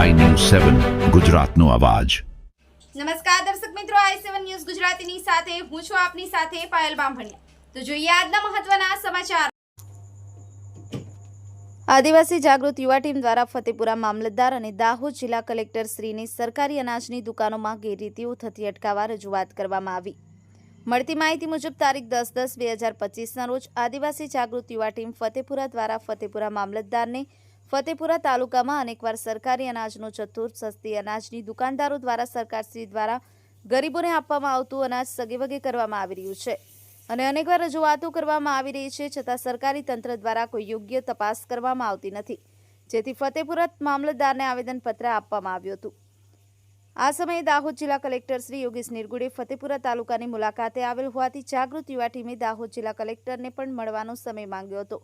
સેવન, ગુજરાતનો અવાજ. નમસ્કાર દર્શક મિત્રો, આઈ સેવન ન્યૂઝ ગુજરાતીની સાથે હું છું આપની સાથે પાયલ બામભણિયા. તો જોઈએ આજના મહત્વના સમાચાર. આદિવાસી જાગૃત યુવા ટીમ દ્વારા ફતેપુરા મામલતદાર અને દાહોદ જિલ્લા કલેક્ટર શ્રીની સરકારી અનાજની દુકાનોમાં ગેરરીતિઓ થતી અટકાવવા રજૂઆત કરવામાં આવી. મળતી માહિતી મુજબ, તારીખ દસ દસ બે હજાર પચીસના રોજ આદિવાસી જાગૃત યુવા ટીમ ફતેપુરા દ્વારા ફતેપુરા મામલતદારને ફતેપુરા તાલુકામાં અનેકવાર સરકારી અનાજનો જથ્થો સસ્તી અનાજની દુકાનદારો દ્વારા સરકારશ્રી દ્વારા ગરીબોને આપવામાં આવતું અનાજ સગેવગે કરવામાં આવી રહ્યું છે. અને અનેકવાર રજૂઆતો કરવામાં આવી રહી છે, છતાં સરકારી તંત્ર દ્વારા કોઈ યોગ્ય તપાસ કરવામાં આવતી નથી. જેથી ફતેપુરા મામલતદારને આવેદનપત્ર આપવામાં આવ્યું હતું. આ સમયે દાહોદ જિલ્લા કલેક્ટર શ્રી યોગેશ નિર્ગુડે ફતેપુરા તાલુકાની મુલાકાતે આવેલ હોવાથી જાગૃત યુવા ટીમે દાહોદ જિલ્લા કલેક્ટરને પણ મળવાનો સમય માંગ્યો હતો.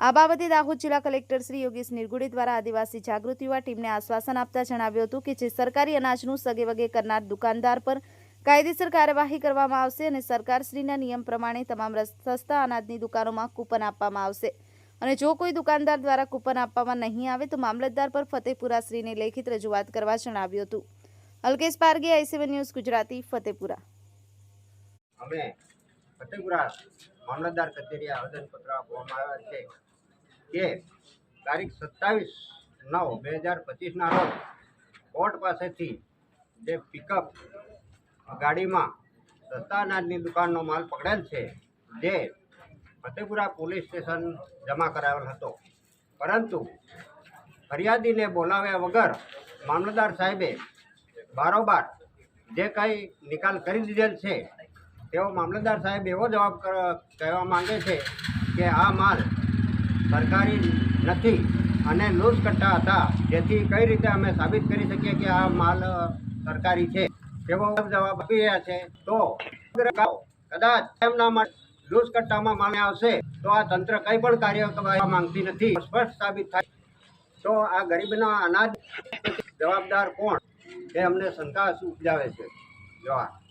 આ બાબતે દાહોદ જિલ્લા કલેક્ટર શ્રી યોગેશ નિર્ગુડે દ્વારા આદિવાસી જાગૃત યુવા ટીમને આશ્વાસન આપતા જણાવ્યું હતું કે જે સરકારી અનાજનું સગેવગે કરનાર દુકાનદાર પર કાયદેસર કાર્યવાહી કરવામાં આવશે અને સરકારશ્રીના નિયમ પ્રમાણે તમામ સસ્તા અનાજની દુકાનોમાં કૂપન આપવામાં આવશે. અને જો કોઈ દુકાનદાર દ્વારા કૂપન આપવામાં નહીં આવે તો મામલતદાર પર ફતેપુરા શ્રીને લેખિત રજૂઆત કરવા જણાવ્યું હતું. Alkesh Parge I C one news, Gujarati, Fatepura. અમે ફતેપુરા મામલતદાર કચેરીએ આવેદનપત્ર આપવામાં આવ્યા છે. કે તારીખ સત્તાવીસ નવ બે હજાર પચીસના રોજ કોર્ટ પાસેથી જે પિકઅપ ગાડીમાં સસ્તા અનાજની દુકાનનો માલ પકડેલ છે, જે ફતેપુરા પોલીસ સ્ટેશન જમા કરાવેલ હતો. પરંતુ ફરિયાદીને બોલાવ્યા વગર મામલતદાર સાહેબે બારોબાર જે કંઈ નિકાલ કરી દીધેલ છે, તેઓ મામલતદાર સાહેબ એવો જવાબ કહેવા માંગે છે કે આ માલ સરકારી નથી. અને લૂઝ કટ્ટા હતા. જેથી કઈ રીતે અમે સાબિત કરી શકીએ કે આ માલ સરકારી છે? તેવો જવાબ આપી રહ્યા છે. તો કદાચ એમના માટે લૂઝ કટ્ટામાં માલ આવશે, તો આ તંત્ર કંઈ પણ કાર્ય કરવા માંગતી નથી. સ્પષ્ટ સાબિત થાય. તો આ ગરીબના અનાજ જવાબદાર કોણ? એ અમને શંકા ઉપજાવે છે. જવાબ.